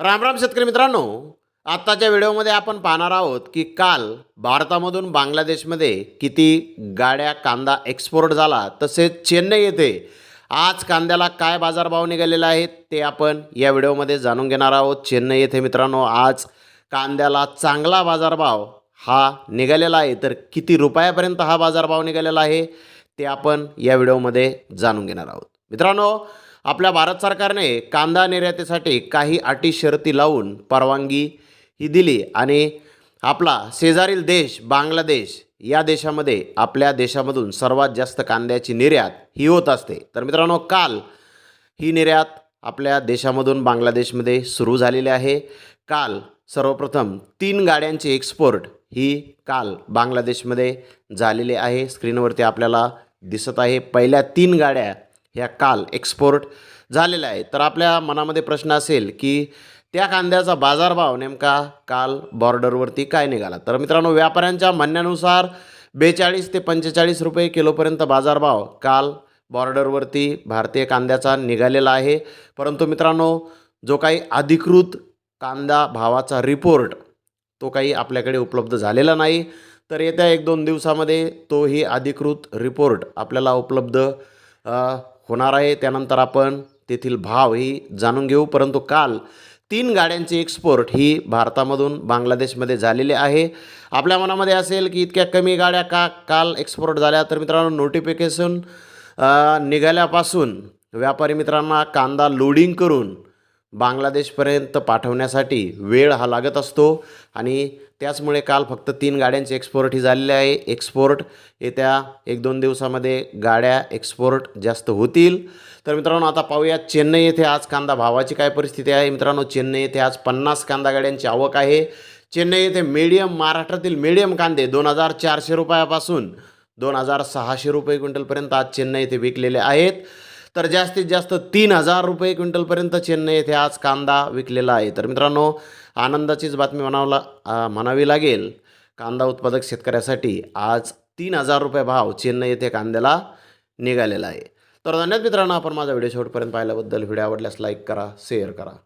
राम राम शेतकरी मित्रांनो. आत्ताच्या व्हिडिओमध्ये आपण पाहणार आहोत की काल भारतामधून बांगलादेशमध्ये किती गाड्या कांदा एक्सपोर्ट झाला तसेच चेन्नई येथे आज कांद्याला काय बाजारभाव निघालेला आहे ते आपण या व्हिडिओमध्ये जाणून घेणार आहोत. चेन्नई येथे मित्रांनो आज कांद्याला चांगला बाजारभाव हा निघालेला आहे. तर किती रुपयापर्यंत हा बाजारभाव निघालेला आहे ते आपण या व्हिडिओमध्ये जाणून घेणार आहोत. मित्रांनो आपल्या भारत सरकारने कांदा निर्यातीसाठी काही अटी शर्ती लावून परवानगी ही दिली आणि आपला शेजारील देश बांगलादेश या देशामध्ये आपल्या देशामधून सर्वात जास्त कांद्याची निर्यात ही होत असते. तर मित्रांनो काल ही निर्यात आपल्या देशामधून बांगलादेशमध्ये सुरू झालेली आहे. काल सर्वप्रथम तीन गाड्यांची एक्सपोर्ट ही काल बांगलादेशमध्ये झालेली आहे. स्क्रीनवरती आपल्याला दिसत आहे. पहिल्या तीन गाड्या ह्या काल एक्सपोर्ट झालेल्या आहेत. तर आपल्या मनामध्ये प्रश्न असेल की त्या कांद्याचा बाजारभाव नेमका काल बॉर्डरवरती काय निघाला? तर मित्रांनो व्यापाऱ्यांच्या म्हणण्यानुसार बेचाळीस ते पंचेचाळीस रुपये किलोपर्यंत बाजारभाव काल बॉर्डरवरती भारतीय कांद्याचा निघालेला आहे. परंतु मित्रांनो जो काही अधिकृत कांदा भावाचा रिपोर्ट तो काही आपल्याकडे उपलब्ध झालेला नाही. तर येत्या एक दोन दिवसामध्ये तोही अधिकृत रिपोर्ट आपल्याला उपलब्ध होणार आहे. त्यानंतर आपण तेथील भावही जाणून घेऊ. परंतु काल तीन गाड्यांची एक्सपोर्ट ही भारतामधून बांगलादेशमध्ये झालेली आहे. आपल्या मनामध्ये असेल की इतक्या कमी गाड्या का काल एक्सपोर्ट झाल्या? तर मित्रांनो नोटिफिकेशन निघाल्यापासून व्यापारी मित्रांना कांदा लोडिंग करून बांगलादेशपर्यंत पाठवण्यासाठी वेळ हा लागत असतो. आणि त्याचमुळे काल फक्त तीन गाड्यांची एक्सपोर्ट ही झालेली आहे. एक्सपोर्ट येत्या एक दोन दिवसामध्ये गाड्या एक्सपोर्ट जास्त होतील. तर मित्रांनो आता पाहूया चेन्नई येथे आज कांदा भावाची काय परिस्थिती आहे? मित्रांनो चेन्नई येथे आज पन्नास कांदा गाड्यांची आवक आहे. चेन्नई येथे मीडियम महाराष्ट्रातील मीडियम कांदे दोन हजार चारशे रुपयापासून दोन हजार सहाशे रुपये क्विंटलपर्यंत आज चेन्नई येथे विकलेले आहेत. तर जास्तीत जास्त तीन हजार रुपये क्विंटलपर्यंत चेन्नई येथे आज कांदा विकलेला आहे. तर मित्रांनो आनंदाचीच बातमी म्हणावला म्हणावी लागेल कांदा उत्पादक शेतकऱ्यासाठी आज तीन हजार रुपये भाव चेन्नई येथे कांद्याला निघालेला आहे. तर धन्यवाद मित्रांनो आपण माझा व्हिडिओ शेवटपर्यंत पाहिल्याबद्दल. व्हिडिओ आवडल्यास लाईक करा शेअर करा.